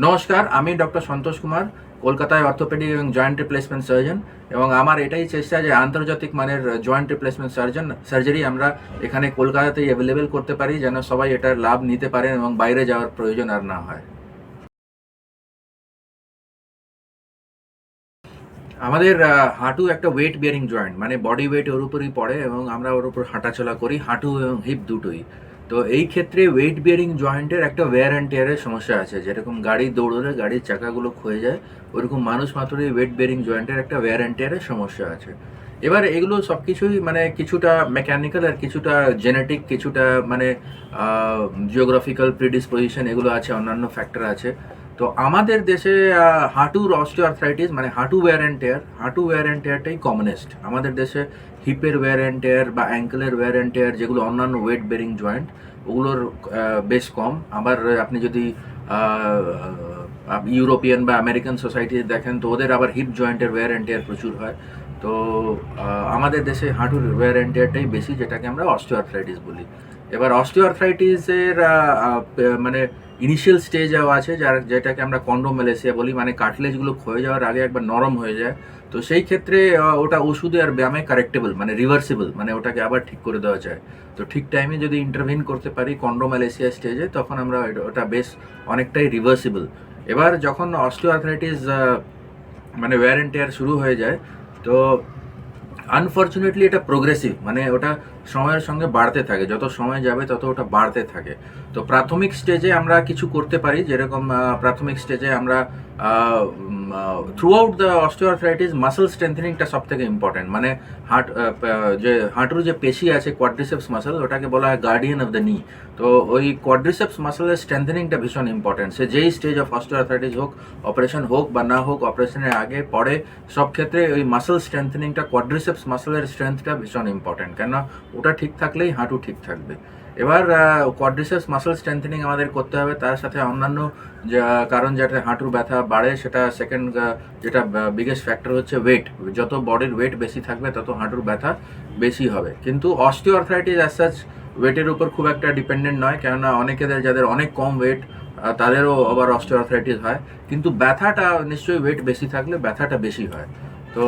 নমস্কার, আমি ডক্টর সন্তোষ কুমার, কলকাতায় অর্থোপেডিক এবং জয়েন্ট রিপ্লেসমেন্ট সার্জন এবং আমার এটাই চেষ্টা যে আন্তর্জাতিক মানের জয়েন্ট রিপ্লেসমেন্ট সার্জন সার্জারি আমরা এখানে কলকাতাতেই অ্যাভেলেবেল করতে পারি, যেন সবাই এটার লাভ নিতে পারেন এবং বাইরে যাওয়ার প্রয়োজন আর না হয়। আমাদের হাঁটু একটা ওয়েট বিয়ারিং জয়েন্ট মানে বডি ওয়েট ওর উপরই পড়ে এবং আমরা ওর উপর হাঁটাচলা করি, হাঁটু এবং হিপ দুটোই। তো এই ক্ষেত্রে ওয়েট বিয়ারিং জয়েন্টের একটা ওয়্যার অ্যান্ড টেয়ারের সমস্যা আছে। যেরকম গাড়ি দৌড়লে গাড়ির চাকাগুলো ক্ষয়ে যায়, ওরকম মানুষ মাত্রই ওয়েট বিয়ারিং জয়েন্টের একটা ওয়্যার অ্যান্ড টেয়ারের সমস্যা আছে। এবার এগুলো সব কিছুই মানে কিছুটা মেকানিক্যাল আর কিছুটা জেনেটিক কিছুটা মানে জিওগ্রাফিক্যাল প্রিডিসপোজিশন এগুলো আছে, অন্যান্য ফ্যাক্টর আছে। তো আমাদের দেশে হাঁটুর অস্টিওআর্থ্রাইটিস মানে হাঁটু ওয়্যার অ্যান্ড টেয়ার হাঁটু ওয়্যার অ্যান্ড টেয়ারটাই কমনেস্ট আমাদের দেশে হিপের ওয়ার অ্যান্ড টেয়ার বা অ্যাঙ্কেলের ওয়ার অ্যান্ড টেয়ার যেগুলো অন্যান্য ওয়েট বেরিং জয়েন্ট ওগুলোর বেশ কম। আবার আপনি যদি ইউরোপিয়ান বা আমেরিকান সোসাইটি দেখেন, তো ওদের আবার হিপ জয়েন্টের ওয়্যার অ্যান্ড টেয়ার প্রচুর হয়। তো আমাদের দেশে হাঁটুর ওয়ার অ্যান্ড টেয়ারটাই বেশি, যেটাকে আমরা অস্টিওআর্থ্রাইটিস বলি। এবার অস্টিওআর্থ্রাইটিসের মানে ইনিশিয়াল স্টেজও আছে, যার, যেটাকে আমরা কন্ডোমেলেসিয়া বলি মানে কাটলেজগুলো ক্ষয়ে যাওয়ার আগে একবার নরম হয়ে যায়। তো সেই ক্ষেত্রে ওটা ওষুধে আর ব্যায়ামে কারেক্টেবল মানে রিভার্সিবল মানে ওটাকে আবার ঠিক করে দেওয়া যায়। তো ঠিক টাইমে যদি ইন্টারভিন করতে পারি কন্ডোমেলেসিয়া স্টেজে তখন আমরা ওটা- বেশ অনেকটাই রিভার্সিবল এবার যখন অস্টিওআর্থ্রাইটিস মানে ওয়ারেন্টিয়ার শুরু হয়ে যায়, তো আনফর্চুনেটলি এটা প্রোগ্রেসিভ মানে ওটা সময়ের সঙ্গে বাড়তে থাকে। যত সময় যাবে তত ওটা বাড়তে থাকে। তো প্রাথমিক স্টেজে আমরা কিছু করতে পারি, যেরকম প্রাথমিক স্টেজে আমরা throughout the osteoarthritis muscle স্ট্রেংথেনিংটা সব থেকে ইম্পর্টেন্ট মানে হার্ট যে হাঁটুর যে পেশি আছে কোয়াড্রিসেপস মাসেল ওটাকে বলা হয় গার্ডিয়ান অফ দ্য নি তো ওই কোয়াড্রিসেপস মাসেলের স্ট্রেংথেনিংটা ভীষণ ইম্পর্টেন্ট সে যেই স্টেজ অফ অস্টিওআর্থ্রাইটিস হোক অপারেশন হোক বা না হোক অপারেশনের আগে, পরে, সব ক্ষেত্রে ওই মাসেল স্ট্রেংথেনিংটা কোয়াড্রিসেপস মাসেলের স্ট্রেংথটা ভীষণ ইম্পর্টেন্ট কেন ওটা ঠিক থাকলেই হাঁটু ঠিক থাকবে। এবার কোয়াড্রিসেপস মাসেল স্ট্রেংথেনিং আমাদের করতে হবে, তার সাথে অন্যান্য কারণ যেটা হাঁটুর ব্যথা বাড়ে, সেটা সেকেন্ড যেটা বিগেস্ট ফ্যাক্টর হচ্ছে ওয়েট যত বডির ওয়েট বেশি থাকবে, তত হাঁটুর ব্যথা বেশি হবে। কিন্তু অস্টিওআর্থ্রাইটিস অ্যাজ সাচ ওয়েটের উপর খুব একটা ডিপেন্ডেন্ট নয়, কেননা অনেকেদের যাদের অনেক কম ওয়েট তাদেরও আবার অস্টিওআর্থ্রাইটিস হয়। কিন্তু ব্যথাটা নিশ্চয়ই ওয়েট বেশি থাকলে ব্যথাটা বেশি হয়। তো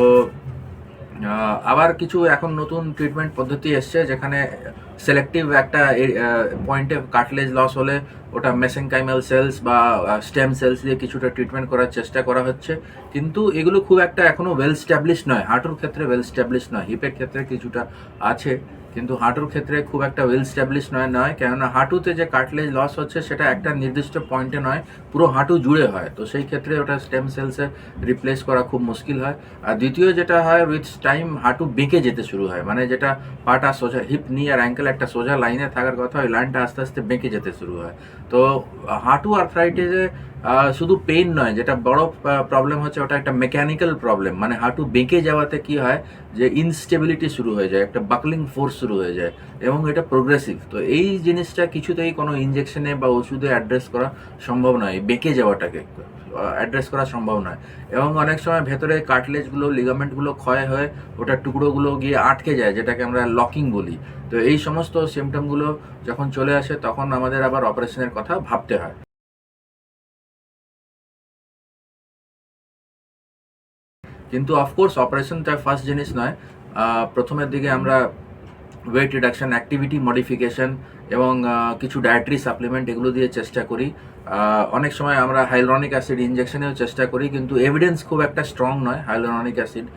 আবার কিছু এখন নতুন ট্রিটমেন্ট পদ্ধতি এসছে যেখানে সেলেক্টিভ একটা পয়েন্টে কাটলেজ লস হলে ওটা মেসেনকাইমাল সেলস বা স্টেম সেলস দিয়ে কিছুটা ট্রিটমেন্ট করার চেষ্টা করা হচ্ছে। কিন্তু এগুলো খুব একটা এখনও ওয়েল স্ট্যাবলিশ নয়। হাঁটুর ক্ষেত্রে ওয়েল স্ট্যাবলিশ নয় হিপের ক্ষেত্রে কিছুটা আছে। কিন্তু হাঁটুর ক্ষেত্রে খুব একটা ওয়েল স্ট্যাবলিশ নয় নয়। কেননা হাঁটুতে যে কাটলেজ লস হচ্ছে, সেটা একটা নির্দিষ্ট পয়েন্টে নয়, পুরো হাঁটু জুড়ে হয়। তো সেই ক্ষেত্রে ওটা স্টেম সেলসে রিপ্লেস করা খুব মুশকিল হয়। আর দ্বিতীয় যেটা হয় উইথ টাইম হাঁটু বেঁকে যেতে শুরু হয়। মানে যেটা পাটা সোজা হিপ নি আর অ্যাঙ্কেল একটা সোজা লাইনে থাকার কথা, ওই লাইনটা আস্তে আস্তে বেঁকে যেতে শুরু হয়। তো হাঁটু আর আর্থ্রাইটিসে শুধু পেইন নয়, যেটা বড় প্রবলেম হচ্ছে, ওটা একটা মেকানিক্যাল প্রবলেম মানে হাঁটু বেঁকে যাওয়াতে কি হয় যে ইনস্টেবিলিটি শুরু হয়ে যায়, একটা বাকলিং ফোর্স শুরু হয়ে যায়, এবং এটা প্রোগ্রেসিভ তো এই জিনিসটা কিছুতেই কোনো ইনজেকশনে বা ওষুধে অ্যাড্রেস করা সম্ভব নয় বেঁকে যাওয়াটাকে অ্যাড্রেস করা সম্ভব নয়। এবং অনেক সময় ভেতরে কাটলেজগুলো লিগামেন্টগুলো ক্ষয় হয়ে ওটার টুকরোগুলো গিয়ে আটকে যায়, যেটাকে আমরা লকিং বলি। তো এই সমস্ত সিমটমগুলো যখন চলে আসে, তখন আমাদের আবার অপারেশনের কথা ভাবতে হয়। কিন্তু অফকোর্স অপারেশনটা ফার্স্ট জিনিস নয় প্রথমের দিকে আমরা ওয়েট রিডাকশন অ্যাক্টিভিটি মডিফিকেশন এবং কিছু ডায়েটারি সাপ্লিমেন্ট এগুলো দিয়ে চেষ্টা করি। অনেক সময় আমরা হাইলোরনিক অ্যাসিড ইনজেকশনেও চেষ্টা করি, কিন্তু এভিডেন্স খুব একটা স্ট্রং নয় হাইলোরনিক অ্যাসিড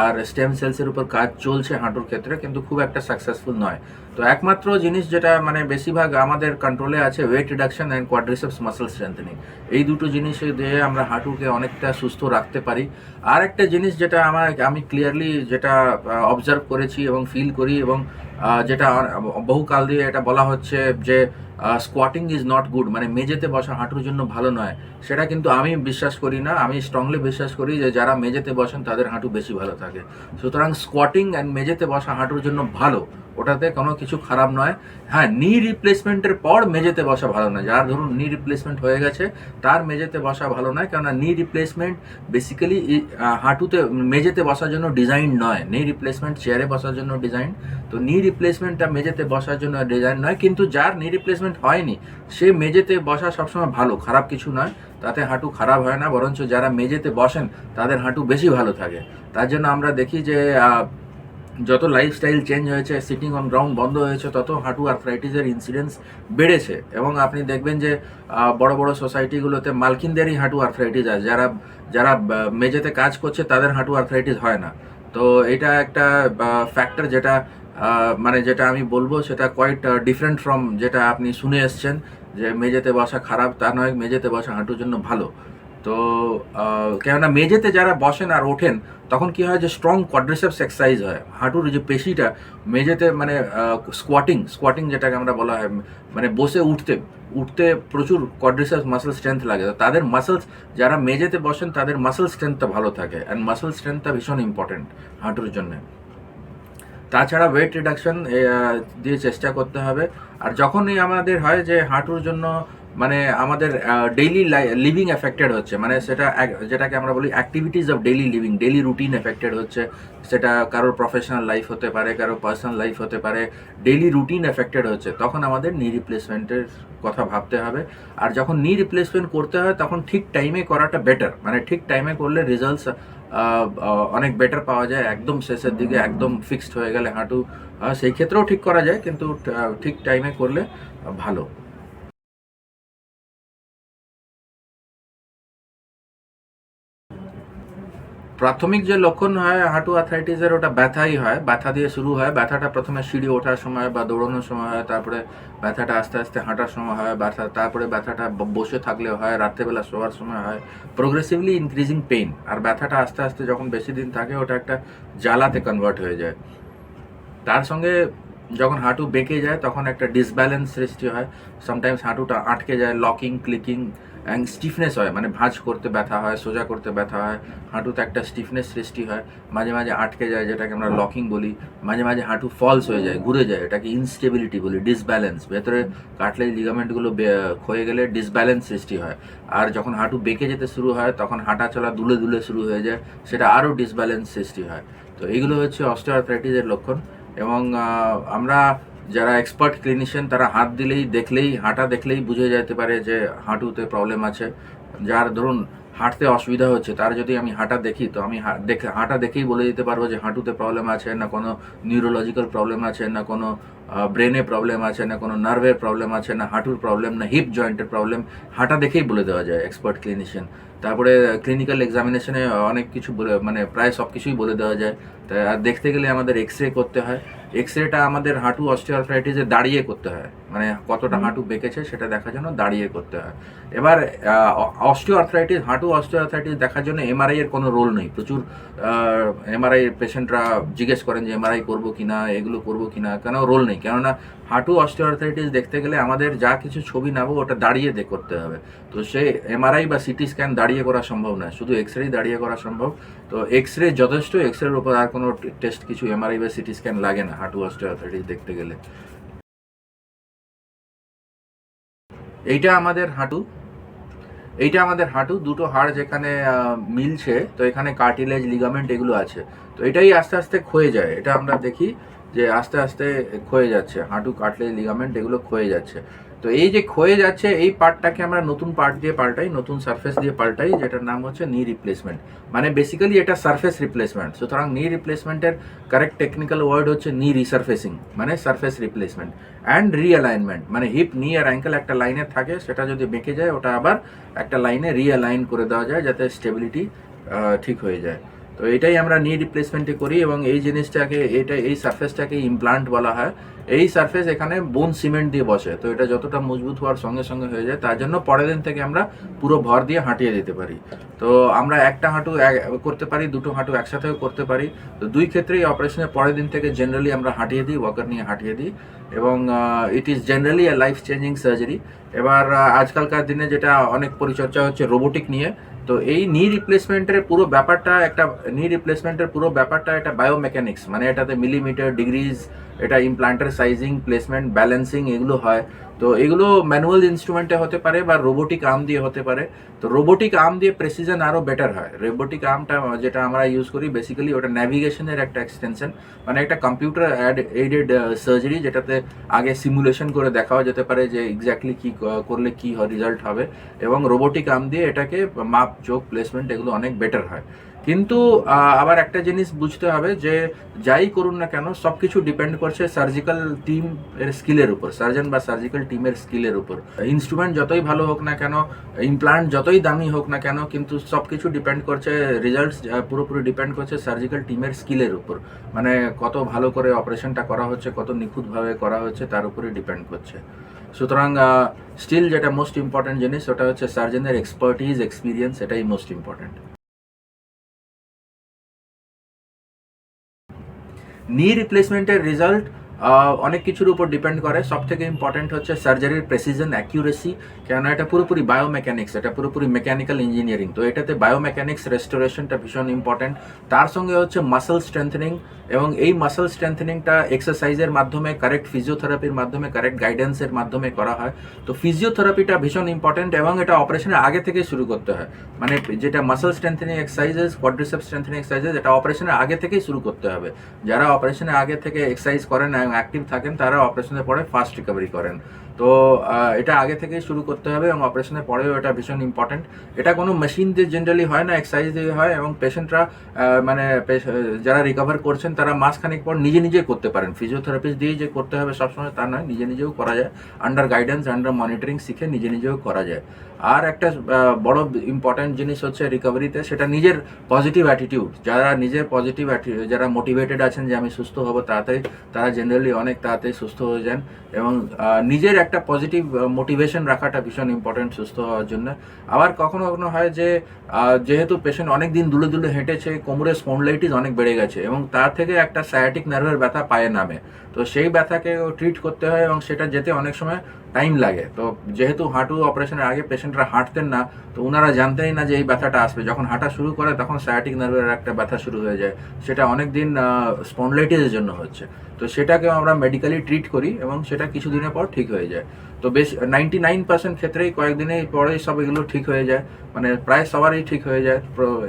আর স্টেম সেলসের উপর কাজ চলছে হাঁটুর ক্ষেত্রে, কিন্তু খুব একটা সাকসেসফুল নয়। তো একমাত্র জিনিস যেটা মানে বেশিরভাগ আমাদের কন্ট্রোলে আছে weight reduction and quadriceps muscle strengthening এই দুটো জিনিস দিয়ে আমরা হাঁটুকে অনেকটা সুস্থ রাখতে পারি। আর একটা জিনিস যেটা আমার, আমি ক্লিয়ারলি যেটা অবজার্ভ করেছি এবং ফিল করি এবং যেটা বহুকাল দিয়ে এটা বলা হচ্ছে যে স্কোয়াটিং ইজ নট গুড মানে মেঝেতে বসা হাঁটুর জন্য ভালো নয়। সেটা কিন্তু আমি বিশ্বাস করি না, আমি স্ট্রংলি বিশ্বাস করি যে, যারা মেঝেতে বসেন তাদের হাঁটু বেশি ভালো থাকে। সুতরাং স্কোয়াটিং অ্যান্ড মেঝেতে বসা হাঁটুর জন্য ভালো। ওটাতে কোনো কিছু খারাপ নয়। হ্যাঁ নি রিপ্লেসমেন্টের পর মেঝেতে বসা ভালো নয়। যার ধরুন নি রিপ্লেসমেন্ট হয়ে গেছে, তার মেঝেতে বসা ভালো নয়, কেননা নি রিপ্লেসমেন্ট বেসিক্যালি হাঁটুতে, মেঝেতে বসার জন্য ডিজাইন নয়। নি রিপ্লেসমেন্ট চেয়ারে বসার জন্য ডিজাইন তো নি রিপ্লেসমেন্টটা মেঝেতে বসার জন্য ডিজাইন নয়, কিন্তু যার নি রিপ্লেসমেন্ট হয়নি, সে মেঝেতে বসা সবসময় ভালো, খারাপ কিছু নয়। তাতে হাঁটু খারাপ হয় না, বরঞ্চ যারা মেঝেতে বসেন, তাদের হাঁটু বেশি ভালো থাকে। তার জন্য আমরা দেখি যে যত লাইফস্টাইল চেঞ্জ হয়েছে সিটিং অন গ্রাউন্ড বন্ধ হয়েছে, তত হাঁটু আর্থ্রাইটিসের ইনসিডেন্স বেড়েছে। এবং আপনি দেখবেন যে বড় বড় সোসাইটিগুলোতে মালকিনদেরই হাঁটু আর্থ্রাইটিস আছে। যারা যারা মেঝেতে কাজ করছে, তাদের হাঁটু আর্থ্রাইটিস হয় না। তো এটা একটা ফ্যাক্টর যেটা মানে যেটা আমি বলব, সেটা কোয়াইট ডিফারেন্ট ফ্রম যেটা আপনি শুনে এসছেন, যে মেঝেতে বসা খারাপ তা নয়, মেঝেতে বসা হাঁটুর জন্য ভালো। তো কেননা মেঝেতে যারা বসেন আর ওঠেন, তখন কি হয় যে স্ট্রং কোয়াড্রিসেপস এক্সারসাইজ হয়। হাঁটুর যে পেশিটা, মেঝেতে মানে স্কোয়াটিং স্কোয়াটিং যেটাকে আমরা বলা হয় মানে বসে উঠতে উঠতে প্রচুর কোয়াড্রিসেপস মাসেল স্ট্রেংথ লাগে। তাদের মাসেলস যারা মেঝেতে বসেন, তাদের মাসেল স্ট্রেংথটা ভালো থাকে। অ্যান্ড মাসেল স্ট্রেংথটা ভীষণ ইম্পর্টেন্ট হাঁটুর জন্য। তাছাড়া ওয়েট রিডাকশন দিয়ে চেষ্টা করতে হবে। আর যখনই আমাদের হয় যে হাঁটুর জন্য মানে আমাদের ডেইলি লিভিং এফেক্টেড হচ্ছে। মানে সেটা যেটাকে আমরা বলি activities of daily living daily routine affected হচ্ছে। সেটা কারোর প্রফেশনাল লাইফ হতে পারে কারোর পার্সোনাল লাইফ হতে পারে। ডেইলি রুটিন এফেক্টেড হচ্ছে। তখন আমাদের নি রিপ্লেসমেন্টের কথা ভাবতে হবে। আর যখন নি রিপ্লেসমেন্ট করতে হয়, তখন ঠিক টাইমে করাটা বেটার মানে ঠিক টাইমে করলে রেজাল্টস অনেক বেটার পাওয়া যায়। একদম শেষের দিকে একদম ফিক্সড হয়ে গেলে হাঁটু সেই ক্ষেত্রেও ঠিক করা যায়। কিন্তু ঠিক টাইমে করলে ভালো। প্রাথমিক যে লক্ষণ হয়, হাঁটু আর্থ্রাইটিসের ওটা ব্যথাই হয়। ব্যথা দিয়ে শুরু হয়। ব্যথাটা প্রথমে সিঁড়ি ওঠার সময় বা দৌড়ানোর সময় হয়, তারপরে ব্যথাটা আস্তে আস্তে হাঁটার সময় হয়, ব্যথা, তারপরে ব্যথাটা বসে থাকলে হয়, রাত্রেবেলা শোয়ার সময় হয়। প্রোগ্রেসিভলি ইনক্রিজিং পেইন আর ব্যথাটা আস্তে আস্তে যখন বেশি দিন থাকে, ওটা একটা জ্বালাতে কনভার্ট হয়ে যায়। তার সঙ্গে যখন হাঁটু বেঁকে যায়, তখন একটা ডিসব্যালেন্স সৃষ্টি হয়। সামটাইমস হাঁটুটা আটকে যায় লকিং ক্লিকিং স্টিফনেস হয় মানে ভাঁজ করতে ব্যথা হয়, সোজা করতে ব্যথা হয়, হাঁটুতে একটা স্টিফনেস সৃষ্টি হয়, মাঝে মাঝে আটকে যায়, যেটাকে আমরা লকিং বলি, মাঝে মাঝে হাঁটু ফলস হয়ে যায়, ঘুরে যায়, এটাকে ইনস্টেবিলিটি বলি ডিসব্যালেন্স ভেতরে কাটলেই লিগামেন্টগুলো ক্ষয়ে গেলে ডিসব্যালেন্স সৃষ্টি হয়। আর যখন হাঁটু বেঁকে যেতে শুরু হয়, তখন হাঁটা চলা দুলে দুলে শুরু হয়ে যায়, সেটা আরও ডিসব্যালেন্স সৃষ্টি হয়। তো এইগুলো হচ্ছে অস্টিওআর্থ্রাইটিসের লক্ষণ এবং আমরা যারা এক্সপার্ট ক্লিনিশিয়ান তারা হাত দিলেই, দেখলেই, হাঁটা দেখলেই বুঝে যেতে পারে যে হাঁটুতে প্রবলেম আছে। যার ধরুন, হাঁটতে অসুবিধা হচ্ছে, তার যদি আমি হাঁটা দেখি, তো আমি দেখে, হাঁটা দেখেই বলে দিতে পারব যে হাঁটুতে প্রবলেম আছে না কোনো নিউরোলজিক্যাল প্রবলেম আছে, না কোনো ব্রেনে প্রবলেম আছে, না কোনো নার্ভের প্রবলেম আছে, না হাঁটুর প্রবলেম না হিপ জয়েন্টের প্রবলেম হাঁটা দেখেই বলে দেওয়া যায় এক্সপার্ট ক্লিনিশিয়ান তারপরে ক্লিনিক্যাল এক্সামিনেশনে অনেক কিছু বলে মানে প্রায় সব কিছুই বলে দেওয়া যায়। তা দেখতে গেলে আমাদের এক্স রে করতে হয়। এক্স রেটা আমাদের হাঁটু অস্টিওআর্থ্রাইটিসে দাঁড়িয়ে করতে হয়। মানে কতটা হাঁটু বেঁকেছে সেটা দেখার জন্য দাঁড়িয়ে করতে হয়। এবার অস্টিওআর্থ্রাইটিস হাঁটু অস্টিওআর্থ্রাইটিস দেখার জন্য এমআরআই এর কোনো রোল নেই। প্রচুর এমআরআই পেশেন্টরা জিজ্ঞেস করেন যে এমআরআই করব কিনা এগুলো করব কিনা কেন রোল নেই? কেননা হাঁটু অস্টিওআর্থ্রাইটিস দেখতে গেলে আমাদের যা কিছু ছবি নেব ওটা দাঁড়িয়ে দেখ করতে হবে। তো সে এমআরআই বা সিটি স্ক্যান দাঁড়িয়ে করা সম্ভব নয়, শুধু এক্স রে দাঁড়িয়ে করা সম্ভব। তো এক্স রে যথেষ্ট এক্স রের উপর আর কোনো টেস্ট কিছু এমআরআই বা সিটি স্ক্যান লাগে না হাঁটু অস্টিওআর্থ্রাইটিস দেখতে গেলে। এইটা আমাদের হাঁটু, এইটা আমাদের হাঁটু, দুটো হাড় যেখানে মিলছে, তো এখানে কার্টিলেজ লিগামেন্ট এগুলো আছে। তো এটাই আস্তে আস্তে ক্ষয়ে যায়, এটা আমরা দেখি। যে আস্তে আস্তে ক্ষয়ে যাচ্ছে, হাঁটু, কাটলে লিগামেন্ট এগুলো ক্ষয়ে যাচ্ছে। তো এই যে ক্ষয়ে যাচ্ছে, এই পার্টটাকে আমরা নতুন পার্ট দিয়ে পাল্টাই, নতুন সারফেস দিয়ে পাল্টাই, যেটার নাম হচ্ছে নি রিপ্লেসমেন্ট মানে বেসিক্যালি এটা সারফেস রিপ্লেসমেন্ট সুতরাং নি রিপ্লেসমেন্টের কারেক্ট টেকনিক্যাল ওয়ার্ড হচ্ছে নি রিসারফেসিং মানে সারফেস রিপ্লেসমেন্ট অ্যান্ড রিঅ্যালাইনমেন্ট মানে হিপ নি আর অ্যাঙ্কেল একটা লাইনে থাকে, সেটা যদি বেঁকে যায়, ওটা আবার একটা লাইনে রিঅ্যালাইন করে দেওয়া যায়, যাতে স্টেবিলিটি ঠিক হয়ে যায়। তো এটাই আমরা নি রিপ্লেসমেন্টে করি এবং এই জিনিসটাকে, এটা, এই সারফেসটাকে ইমপ্লান্ট বলা হয়। এই সারফেস এখানে বোন সিমেন্ট দিয়ে বসে, তো এটা যতটা মজবুত হওয়ার সঙ্গে সঙ্গে হয়ে যায়, তার জন্য পরের দিন থেকে আমরা পুরো ভর দিয়ে হাঁটিয়ে দিতে পারি। তো আমরা একটা হাঁটু করতে পারি, দুটো হাঁটু একসাথেও করতে পারি। তো দুই ক্ষেত্রেই অপারেশনের পরের দিন থেকে জেনারেলি আমরা হাঁটিয়ে দিই ওয়াকার নিয়ে হাঁটিয়ে দিই এবং it is generally a life changing surgery এবার আজকালকার দিনে যেটা অনেক পরিচর্যা হচ্ছে রোবোটিক নিয়ে তো এই নি রিপ্লেসমেন্টের পুরো ব্যাপারটা একটা নি রিপ্লেসমেন্টের পুরো ব্যাপারটা একটা বায়োমেকানিক্স মানে এটাতে মিলিমিটার ডিগ্রিজ এটা ইমপ্লান্টের সাইজিং প্লেসমেন্ট ব্যালেন্সিং এগুলো হয়। তো এগুলো ম্যানুয়াল ইনস্ট্রুমেন্টে হতে পারে বা রোবোটিক আর্ম দিয়ে হতে পারে। তো রোবোটিক আর্ম দিয়ে প্রেসিজন আরও বেটার হয়। রোবোটিক আর্মটা যেটা আমরা ইউজ করি বেসিক্যালি ওটা ন্যাভিগেশনের একটা এক্সটেনশন মানে একটা কম্পিউটার অ্যাড এইডেড সার্জারি যেটাতে আগে সিমুলেশন করে দেখাও যেতে পারে যে এক্স্যাক্টলি কী করলে কী রেজাল্ট হবে। এবং রোবোটিক আর্ম দিয়ে এটাকে মাপ চোখ প্লেসমেন্ট এগুলো অনেক বেটার হয়। কিন্তু আবার একটা জিনিস বুঝতে হবে যে যাই করুন না কেন সব কিছু ডিপেন্ড করছে সার্জিক্যাল টিম এর স্কিলের উপর সার্জন বা সার্জিক্যাল টিমের স্কিলের উপর। ইনস্ট্রুমেন্ট যতই ভালো হোক না কেন ইমপ্লান্ট যতই দামি হোক না কেন, কিন্তু সব কিছু ডিপেন্ড করছে রেজাল্টস পুরোপুরি ডিপেন্ড করছে সার্জিক্যাল টিমের স্কিলের উপর। মানে কত ভালো করে অপারেশনটা করা হচ্ছে, কত নিখুঁতভাবে করা হচ্ছে, তার উপরে ডিপেন্ড করছে। সুতরাং স্টিল যেটা মোস্ট ইম্পর্টেন্ট জিনিস, ওটা হচ্ছে সার্জনের এক্সপার্টিজ এক্সপিরিয়েন্স এটাই মোস্ট ইম্পর্টেন্ট নি রিপ্লেসমেন্টের রেজাল্ট অনেক কিছুর উপর ডিপেন্ড করে। সব থেকে ইম্পর্টেন্ট হচ্ছে সার্জারির প্রেসিজন অ্যাকিউরেসি কেন এটা পুরোপুরি বায়োমেকানিক্স এটা পুরোপুরি মেকানিক্যাল ইঞ্জিনিয়ারিং তো এটাতে বায়োমেকানিক্স রেস্টোরেশনটা ভীষণ ইম্পর্টেন্ট তার সঙ্গে হচ্ছে মাসেল স্ট্রেংথেনিং এবং এই মাসেল স্ট্রেংথেনিংটা এক্সারসাইজের মাধ্যমে কারেক্ট ফিজিওথেরাপির মাধ্যমে কারেক্ট গাইডেন্সের মাধ্যমে করা হয়। তো ফিজিওথেরাপিটা ভীষণ ইম্পর্টেন্ট এবং এটা অপারেশনের আগে থেকে শুরু করতে হয়। মানে যেটা muscle strengthening exercises quadricep strengthening exercises এটা অপারেশনের আগে থেকেই শুরু করতে হবে। যারা অপারেশনের আগে থেকে এক্সারসাইজ করেন এবং অ্যাক্টিভ থাকেন, তারা অপারেশনের পরে ফাস্ট রিকভারি করেন। তো এটা আগে থেকেই শুরু করতে হবে এবং অপারেশনের পরেও এটা ভীষণ ইম্পর্টেন্ট এটা কোনো মেশিন দিয়ে জেনারেলি হয় না এক্সারসাইজ দিয়ে হয় এবং পেশেন্টরা মানে যারা রিকভার করছেন তারা মাসখানেক পর নিজে নিজে করতে পারেন। ফিজিওথেরাপিস্ট দিয়ে যে করতে হবে সবসময় তা নয়, নিজে নিজেও করা যায়। আন্ডার গাইডেন্স আন্ডার মনিটরিং শিখে নিজে নিজেও করা যায়। আর একটা বড় ইম্পর্ট্যান্ট জিনিস হচ্ছে রিকভারিতে সেটা নিজের পজিটিভ অ্যাটিটিউড যারা নিজের পজিটিভ যারা মোটিভেটেড আছেন যে আমি সুস্থ হব তাড়াতাড়ি তারা জেনারেলি অনেক তাড়াতাড়ি সুস্থ হয়ে যান এবং নিজের একটা পজিটিভ মোটিভেশন রাখাটা ভীষণ ইম্পর্টেন্ট সুস্থ হওয়ার জন্য। আবার কখনো কখনো হয় যে যেহেতু পেশেন্ট অনেক দিন দুলে দুলে হেঁটেছে কোমরের স্পন্ডলাইটিস অনেক বেড়ে গেছে এবং তার থেকে একটা সায়াটিক নার্ভের ব্যথা পায়ে নামে। তো সেই ব্যথাকে ট্রিট করতে হয় এবং সেটা যেতে অনেক সময় টাইম লাগে। তো যেহেতু হাঁটু অপারেশনের আগে পেশেন্টরা হাঁটতেন না, তো ওনারা জানতেনই না যে এই ব্যথাটা আসবে। যখন হাঁটা শুরু করে, তখন সায়াটিক নার্ভের একটা ব্যথা শুরু হয়ে যায়। সেটা অনেক দিন স্পন্ডলাইটিসের জন্য হচ্ছে। তো সেটাকেও আমরা মেডিকেলি ট্রিট করি এবং সেটা কিছুদিনের পর ঠিক হয়ে যায়। তো বেশ নাইনটি নাইন পার্সেন্ট ক্ষেত্রেই কয়েকদিনের পরেই সব এগুলো ঠিক হয়ে যায়। মানে প্রায় সবারই ঠিক হয়ে যায়।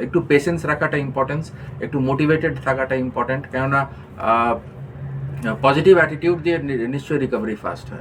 একটু পেশেন্স রাখাটা ইম্পর্টেন্স একটু মোটিভেটেড থাকাটা ইম্পর্টেন্ট কেননা পজিটিভ অ্যাটিটিউড দিয়ে নিশ্চয়ই রিকভারি ফাস্ট হয়।